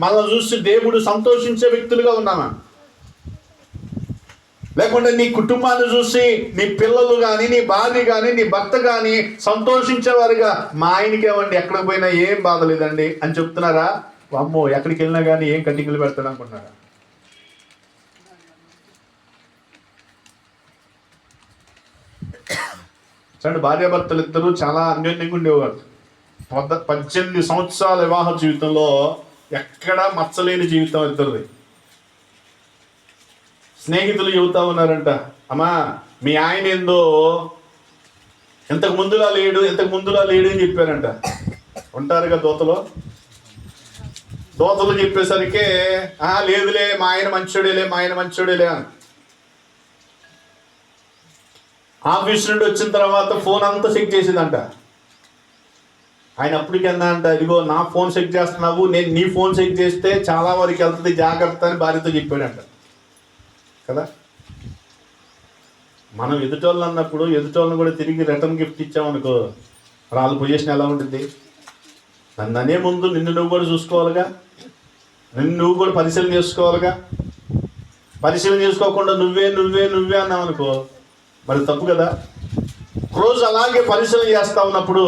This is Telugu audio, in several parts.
మనల్ని చూసి దేవుడు సంతోషించే వ్యక్తులుగా ఉన్నామా లేకుంటే నీ కుటుంబాన్ని చూసి నీ పిల్లలు కానీ నీ భార్య కానీ నీ భర్త కానీ సంతోషించేవారుగా మా ఆయనకి ఏమండి ఎక్కడికి పోయినా ఏం బాధ లేదండి అని చెప్తున్నారా? అమ్మో ఎక్కడికి వెళ్ళినా కానీ ఏం కటింగ్లు పెడతాడు అనుకున్నారా చూడండి భార్యాభర్తలు ఇద్దరు చాలా అన్యోన్యంగా ఉండేవారు. పద్ద పద్దెనిమిది సంవత్సరాల వివాహ జీవితంలో ఎక్కడా మచ్చలేని జీవితం ఇద్దరిది స్నేహితులు చెబుతా ఉన్నారంట అమ్మా మీ ఆయన ఏందో ఇంతకు ముందులా లేడు ఇంతకు ముందులా లేడు అని చెప్పారంట. ఉంటారుగా దోతలో? దోతలు చెప్పేసరికి ఆ లేదులే మా ఆయన మంచోడేలే మా ఆయన మంచోడేలే అని. ఆఫీస్ నుండి వచ్చిన తర్వాత ఫోన్ అంతా చెక్ చేసిందంట. ఆయన అప్పటికి అంట ఇదిగో నా ఫోన్ చెక్ చేస్తున్నావు నేను నీ ఫోన్ చెక్ చేస్తే చాలా వరకు వెళ్తుంది జాగ్రత్త అని భార్యతో చెప్పాడంట. కదా? మనం ఎదుటోళ్ళు అన్నప్పుడు ఎదుటోళ్ళని కూడా తిరిగి రిటర్న్ గిఫ్ట్ ఇచ్చామనుకో వాళ్ళ పొజిషన్ ఎలా ఉంటుంది? నన్ను అనే ముందు నిన్ను నువ్వు కూడా చూసుకోవాలిగా? నిన్ను నువ్వు కూడా పరిశీలన చేసుకోవాలిగా? పరిశీలన చేసుకోకుండా నువ్వే నువ్వే నువ్వే అన్నావు అనుకో మరి తప్పు కదా? రోజు అలాగే పరిశీలన చేస్తా ఉన్నప్పుడు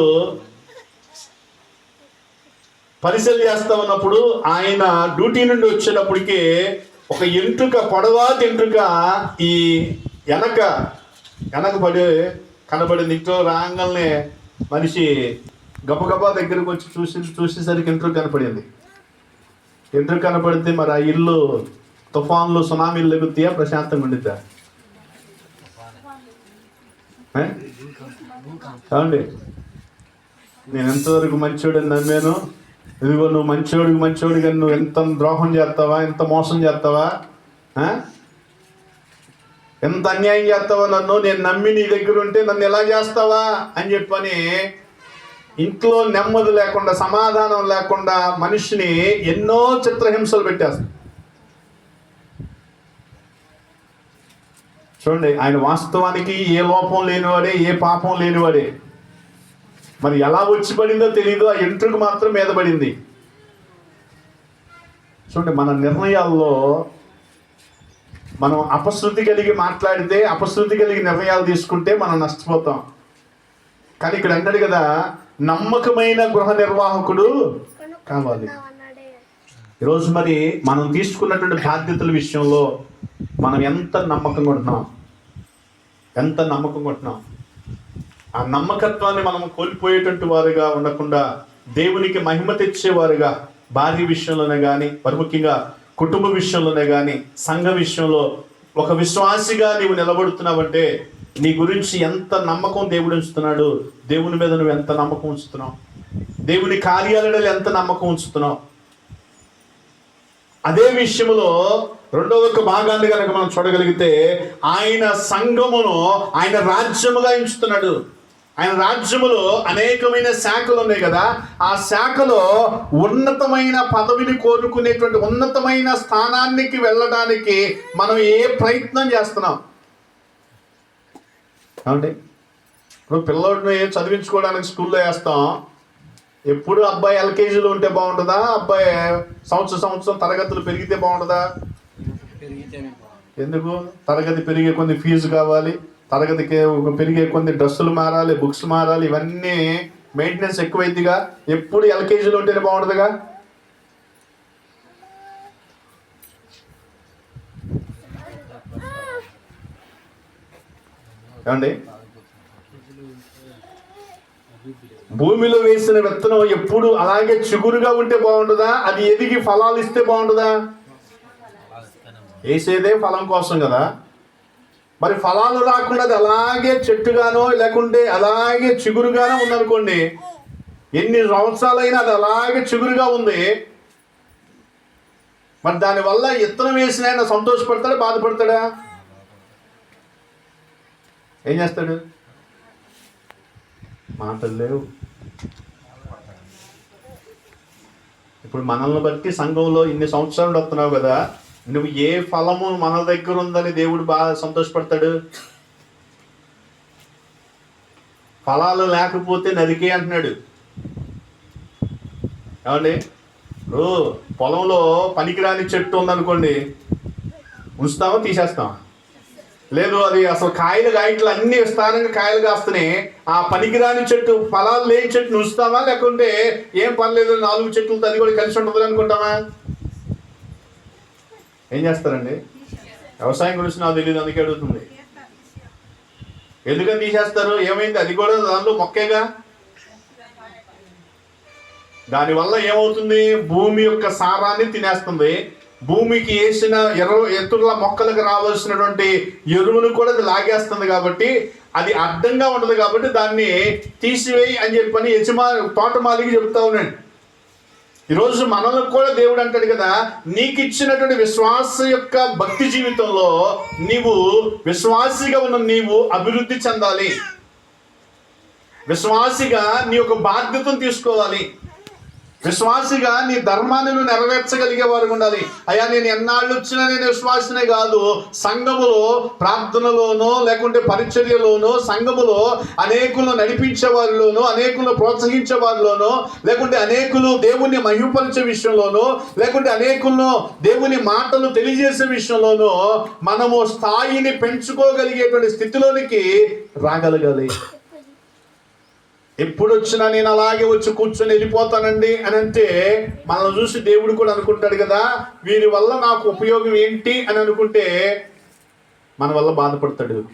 పరిశీలన చేస్తా ఉన్నప్పుడు ఆయన డ్యూటీ నుండి వచ్చేటప్పటికి ఒక ఎంట్రుక పొడవాతి ఎంట్రుక ఈ వెనక వెనక పడి కనబడింది ఇంట్లో రాగానే మనిషి గబగబా దగ్గరకు వచ్చి చూసి చూసేసరికి ఎంట్రుక కనపడింది. ఎంట్రుక కనపడితే మరి ఆ ఇల్లు తుఫాన్లు సునామీలు లెగుతాయా ప్రశాంతంగా ఉండిద్దా? కావండి నేను ఎంతవరకు మంచోడని నమ్మాను? ఇదిగో నువ్వు మంచోడికి మంచోడిగా నువ్వు ఎంత ద్రోహం చేస్తావా ఎంత మోసం చేస్తావా ఎంత అన్యాయం చేస్తావా నన్ను నేను నమ్మి నీ దగ్గర ఉంటే నన్ను ఎలా చేస్తావా అని చెప్పని ఇంట్లో నెమ్మది లేకుండా సమాధానం లేకుండా మనిషిని ఎన్నో చిత్రహింసలు పెట్టేస్తాడు. చూడండి ఆయన వాస్తవానికి ఏ లోపం లేనివాడే ఏ పాపం లేనివాడే. మరి ఎలా వచ్చి పడిందో తెలియదు ఆ ఎంట్రుకు మాత్రం మీద పడింది. చూడండి మన నిర్ణయాల్లో మనం అపశృతి కలిగి మాట్లాడితే అపశృతి కలిగి నిర్ణయాలు తీసుకుంటే మనం నష్టపోతాం. కానీ ఇక్కడ అన్నాడు కదా నమ్మకమైన గృహ నిర్వాహకుడు కావాలి. ఈరోజు మరి మనం తీసుకున్నటువంటి బాధ్యతల విషయంలో మనం ఎంత నమ్మకంగా ఉంటున్నాం? ఎంత నమ్మకంగా ఉంటున్నాం? ఆ నమ్మకత్వాన్ని మనం కోల్పోయేటువంటి వారుగా ఉండకుండా దేవునికి మహిమ తెచ్చేవారుగా భార్య విషయంలోనే కానీ మరి ముఖ్యంగా కుటుంబ విషయంలోనే కానీ సంఘ విషయంలో ఒక విశ్వాసిగా నీవు నిలబడుతున్నావంటే నీ గురించి ఎంత నమ్మకం దేవుడు ఉంచుతున్నాడు? దేవుని మీద నువ్వు ఎంత నమ్మకం ఉంచుతున్నావు? దేవుని కార్యాలయాలు ఎంత నమ్మకం ఉంచుతున్నావు? అదే విషయంలో రెండవ ఒక భాగాన్ని కనుక మనం చూడగలిగితే ఆయన సంఘమును ఆయన రాజ్యముగా ఎంచుతున్నాడు. ఆయన రాజ్యములో అనేకమైన శాఖలు ఉన్నాయి కదా. ఆ శాఖలో ఉన్నతమైన పదవిని కోరుకునేటువంటి ఉన్నతమైన స్థానానికి వెళ్ళడానికి మనం ఏ ప్రయత్నం చేస్తున్నాం? ఏమండి? ఇప్పుడు పిల్లోడిని చదివించుకోవడానికి స్కూల్లో వేస్తాం. ఎప్పుడు అబ్బాయి ఎల్కేజీలో ఉంటే బాగుంటుందా? అబ్బాయి సంవత్సరం సంవత్సరం తరగతులు పెరిగితే బాగుంటుందా? ఎందుకు? తరగతి పెరిగే కొన్ని ఫీజు కావాలి. తరగతికి పెరిగే కొన్ని డ్రెస్సులు మారాలి బుక్స్ మారాలి ఇవన్నీ మెయింటెనెన్స్ ఎక్కువైందిగా ఎప్పుడు ఎల్కేజీలో ఉంటేనే బాగుంటుందిగా. ఏమండి? భూమిలో వేసిన విత్తనం ఎప్పుడు అలాగే చిగురుగా ఉంటే బాగుంటుందా? అది ఎదిగి ఫలాలు ఇస్తే బాగుంటుందా. వేసేదే ఫలం కోసం కదా. మరి ఫలాలు రాకుండా అది అలాగే చెట్టుగానో లేకుంటే అలాగే చిగురుగానో ఉందనుకోండి ఎన్ని సంవత్సరాలైనా అది అలాగే చిగురుగా ఉంది. మరి దానివల్ల ఇత్తనం వేసిన ఆయన సంతోషపడతాడా బాధపడతాడా? ఏం చేస్తాడు? మాటలు లేవు. ఇప్పుడు మనల్ని బట్టి సంఘంలో ఇన్ని సంవత్సరాలు వస్తున్నావు కదా నువ్వు ఏ ఫలము మన దగ్గర ఉందని దేవుడు బాగా సంతోషపడతాడు? ఫలాలు లేకపోతే నరికే అంటున్నాడు. ఏమండి? ఇప్పుడు పొలంలో పనికిరాని చెట్టు ఉందనుకోండి ఉంచుతామా తీసేస్తాం లేదు అది అసలు కాయలు కాయట్లు అన్ని విస్తారంగా కాయలు కాస్తున్నాయి ఆ పనికిరాని చెట్టు ఫలాలు లేని చెట్టు ఉంచుతామా లేకుంటే ఏం పర్లేదు నాలుగు చెట్లు అది కూడా కలిసి ఉంటుంది అనుకుంటామా ఏం చేస్తారండి? వ్యవసాయం గురించి నాకు తెలియదు అందుకే అడుగుతుంది. ఎందుకని తీసేస్తారు? ఏమైంది? అది కూడా దానిలో మొక్కేగా? దానివల్ల ఏమవుతుంది? భూమి యొక్క సారాన్ని తినేస్తుంది. భూమికి వేసిన ఎరువు ఎత్తుల మొక్కలకు రావాల్సినటువంటి ఎరువును కూడా అది లాగేస్తుంది కాబట్టి అది అడ్డంగా ఉండదు కాబట్టి దాన్ని తీసివేయి అని చెప్పని యజమా తోటమాలికి చెప్తా ఉండండి ఈరోజు మనల్ని కూడా దేవుడు అంటాడు కదా నీకు ఇచ్చినటువంటి విశ్వాస యొక్క భక్తి జీవితంలో నీవు విశ్వాసిగా ఉన్న నీవు అభివృద్ధి చెందాలి. విశ్వాసిగా నీ యొక్క బాధ్యతను తీసుకోవాలి. విశ్వాసిగా నీ ధర్మాన్ని నువ్వు నెరవేర్చగలిగే వారు ఉండాలి. అయ్యా నేను ఎన్నాళ్ళు వచ్చినా నేను విశ్వాసనే కాదు. సంఘములో ప్రార్థనలోనో లేకుంటే పరిచర్యలోనో సంఘములో అనేకులను నడిపించే వారిలోనో అనేకులను ప్రోత్సహించే వారిలోనో లేకుంటే అనేకులు దేవుణ్ణి మహిమపరిచే విషయంలోనో లేకుంటే అనేకులను దేవుని మాటలు తెలియజేసే విషయంలోనో మనము స్థాయిని పెంచుకోగలిగేటువంటి స్థితిలోనికి రాగలగాలి. ఎప్పుడు వచ్చినా నేను అలాగే వచ్చి కూర్చొని వెళ్ళిపోతానండి అని అంటే మనల్ని చూసి దేవుడు కూడా అనుకుంటాడు కదా వీరి వల్ల నాకు ఉపయోగం ఏంటి అని అనుకుంటే మన వల్ల బాధపడతాడు.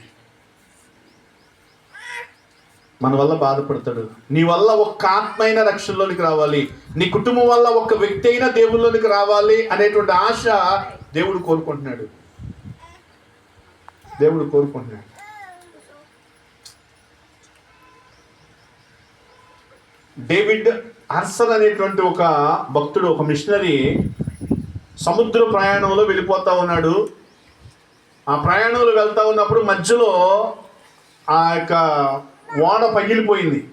మన వల్ల బాధపడతాడు. నీ వల్ల ఒక్క ఆత్మైన రక్షణలోనికి రావాలి. నీ కుటుంబం వల్ల ఒక వ్యక్తి అయినా దేవుళ్ళలోనికి రావాలి అనేటువంటి ఆశ దేవుడు కోరుకుంటున్నాడు. దేవుడు కోరుకుంటున్నాడు. డేవిడ్ అర్సన్ అనేటువంటి ఒక భక్తుడు ఒక మిషనరీ సముద్ర ప్రయాణంలో వెళ్ళిపోతా ఉన్నాడు. ఆ ప్రయాణంలో వెళ్తా ఉన్నప్పుడు మధ్యలో ఆ యొక్క ఓడ పగిలిపోయింది.